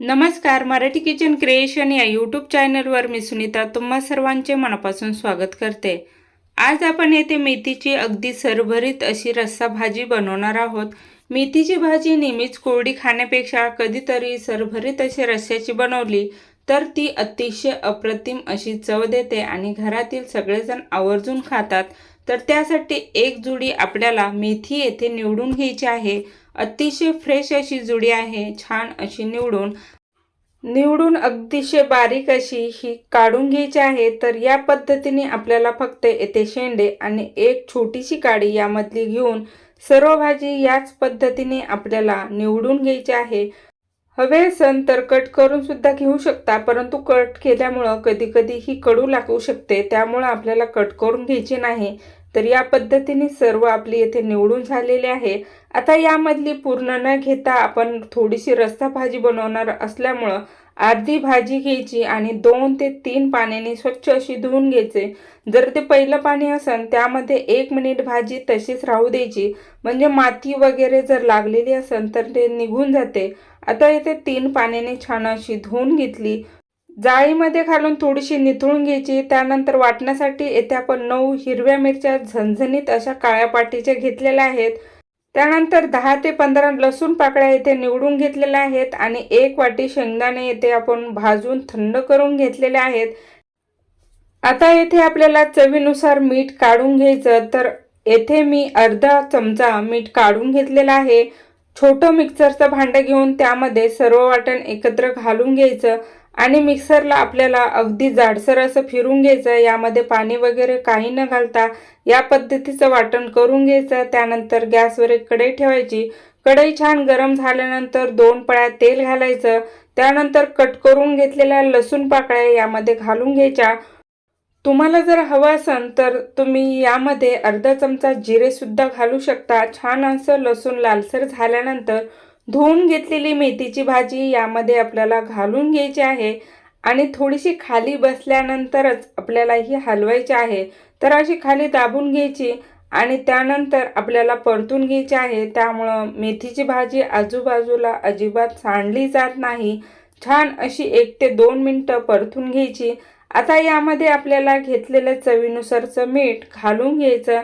नमस्कार Marathi kitchen creation या YouTube चॅनलवर मी सुनीता तुम्हा सर्वांचे मनापासून स्वागत करते. आज आपण येथे मेथीची अगदी सरभरीत अशी रस्सा भाजी बनवणार आहोत. मेथीची भाजी नेहमीच कोरडी खाण्यापेक्षा कधीतरी सरभरीत अशी रस्स्याची बनवली तर ती अतिशय अप्रतिम अशी चव देते आणि घरातील सगळेजण आवर्जून खातात. तर त्यासाठी एक जुडी आपल्याला मेथी येथे निवडून घ्यायची आहे. अतिशय फ्रेश अशी जुडी आहे छान अशी निवडून. निवडून अगदीशय बारीक अशी ही काढून घ्यायची आहे तर या पद्धतीने आपल्याला फक्त येथे शेंडे आणि एक छोटीशी काडी यामधली घेऊन सर्व भाजी याच पद्धतीने आपल्याला निवडून घ्यायची आहे. हवे असन तर कट करून सुद्धा घेऊ शकता परंतु कट केल्यामुळं कधी कधी ही कडू लागू शकते त्यामुळं आपल्याला कट करून घ्यायची नाही. तर या पद्धतीने सर्व आपली येथे निवडून झालेले आहे. आता यामधली पूर्ण न घेता आपण थोडीशी रस्सा भाजी बनवणार असल्यामुळं अर्धी भाजी घ्यायची आणि दोन ते तीन पाण्याने स्वच्छ अशी धुवून घ्यायचे. जर ते पहिलं पाणी असेल त्यामध्ये एक मिनिट भाजी तशीच राहू द्यायची. म्हणजे माती वगैरे जर लागलेली असेल तर ते निघून जाते. आता इथे तीन पाण्याने छान अशी धुवून घेतली. जाळीमध्ये घालून थोडीशी निथळून घ्यायची त्यानंतर वाटण्यासाठी येथे आपण नऊ हिरव्या मिरच्या झणझणीत अशा काळ्या पाटीच्या घेतलेल्या आहेत. त्यानंतर दहा ते पंधरा लसूण पाकळ्या येथे निवडून घेतलेल्या आहेत आणि एक वाटी शेंगदाणे येथे आपण भाजून थंड करून घेतलेले आहेत. आता येथे आपल्याला चवीनुसार मीठ काढून घ्यायचं तर येथे मी अर्धा चमचा मीठ काढून घेतलेला आहे. छोटं मिक्सरचं भांडं घेऊन त्यामध्ये सर्व वाटण एकत्र घालून घ्यायचं. आणि मिक्सरला आपल्याला अगदी जाडसर असं फिरून घ्यायचं यामध्ये पाणी वगैरे काही न घालता या पद्धतीचं वाटण करून घ्यायचं. त्यानंतर गॅसवर एक कढई ठेवायची. कढई छान गरम झाल्यानंतर दोन पळ्या तेल घालायचं. त्यानंतर कट करून घेतलेल्या लसूण पाकळ्या यामध्ये घालून घ्यायच्या. तुम्हाला जर हवं असेल तर तुम्ही यामध्ये अर्धा चमचा जिरेसुद्धा घालू शकता. छान असं लसूण लालसर झाल्यानंतर धुवून घेतलेली मेथीची भाजी यामध्ये आपल्याला घालून घ्यायची आहे. आणि थोडीशी खाली बसल्यानंतरच आपल्याला ही हलवायची आहे. तर अशी खाली दाबून घ्यायची आणि त्यानंतर आपल्याला परतून घ्यायची आहे. त्यामुळं मेथीची भाजी आजूबाजूला अजिबात सांडली जात नाही. छान अशी एक ते दोन मिनटं परतून घ्यायची. आता यामध्ये आपल्याला घेतलेलं चवीनुसारचं मीठ घालून घ्यायचं.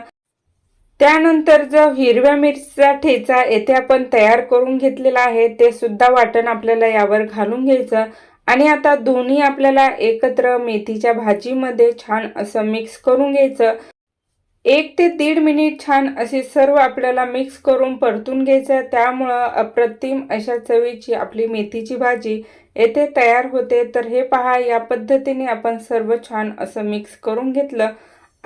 त्यानंतर जो हिरव्या मिरचीचा ठेचा येथे आपण तयार करून घेतलेला आहे ते सुद्धा वाटण आपल्याला यावर घालून घ्यायचं. आणि आता दोन्ही आपल्याला एकत्र मेथीच्या भाजीमध्ये छान असं मिक्स करून घ्यायचं. एक ते दीड मिनिट छान असे सर्व आपल्याला मिक्स करून परतून घ्यायचं. त्यामुळं अप्रतिम अशा चवीची आपली मेथीची भाजी येथे तयार होते. तर हे पहा या पद्धतीने आपण सर्व छान असं मिक्स करून घेतलं.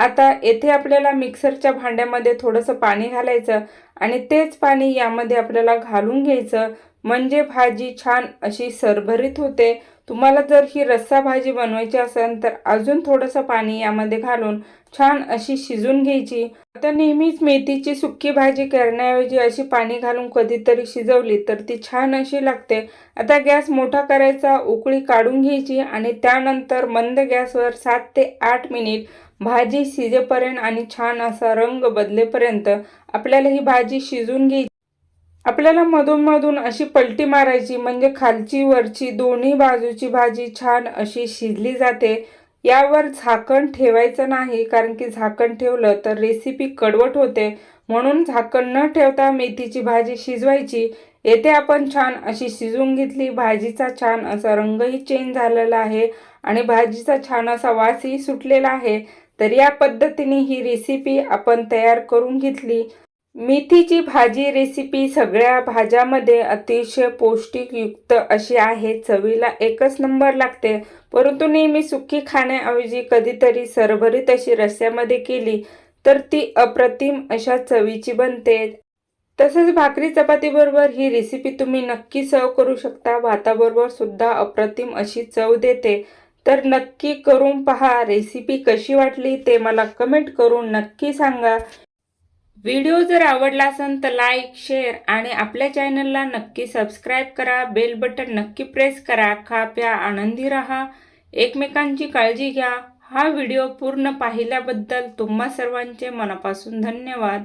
आता येथे आपल्याला मिक्सरच्या भांड्यामध्ये थोडंसं पाणी घालायचं आणि तेच पाणी यामध्ये आपल्याला घालून घ्यायचं. म्हणजे भाजी छान अशी सरभरीत होते. तुम्हाला जर ही रस्सा भाजी बनवायची असेल तर अजून थोडंसं पाणी यामध्ये घालून छान अशी शिजून घ्यायची. आता नेहमीच मेथीची सुक्की भाजी करण्याऐवजी अशी पाणी घालून कधीतरी शिजवली तर ती छान अशी लागते. आता गॅस मोठा करायचा उकळी काढून घ्यायची आणि त्यानंतर मंद गॅसवर सात ते आठ मिनिट भाजी शिजेपर्यंत आणि छान असा रंग बदलेपर्यंत आपल्याला ही भाजी शिजून घ्यायची. आपल्याला मधूनमधून अशी पलटी मारायची म्हणजे खालची वरची दोन्ही बाजूची भाजी छान अशी शिजली जाते. यावर झाकण ठेवायचं नाही कारण की झाकण ठेवलं तर रेसिपी कडवट होते. म्हणून झाकण न ठेवता मेथीची भाजी शिजवायची. येथे आपण छान अशी शिजवून घेतली. भाजीचा छान असा रंगही चेंज झालेला आहे आणि भाजीचा छान असा वासही सुटलेला आहे. तर या पद्धतीने ही रेसिपी आपण तयार करून घेतली. मेथीची भाजी रेसिपी सगळ्या भाज्यामध्ये अतिशय पौष्टिकयुक्त अशी आहे. चवीला एकच नंबर लागते. परंतु नेहमी सुकी खाण्याऐवजी कधीतरी सरभरीत अशी रस्स्यामध्ये केली तर ती अप्रतिम अशा चवीची बनते. तसेच भाकरी चपातीबरोबर ही रेसिपी तुम्ही नक्की सर्व करू शकता. भाताबरोबर सुद्धा अप्रतिम अशी चव देते. तर नक्की करून पहा रेसिपी कशी वाटली ते मला कमेंट करून नक्की सांगा. व्हिडिओ जर आवडला असेल तर लाईक शेअर आणि आपल्या चॅनलला नक्की सबस्क्राईब करा. बेल बटन नक्की प्रेस करा. खा प्या आनंदी राहा. एकमेकांची काळजी घ्या. हा व्हिडिओ पूर्ण पाहिल्याबद्दल तुम्हा सर्वांचे मनापासून धन्यवाद.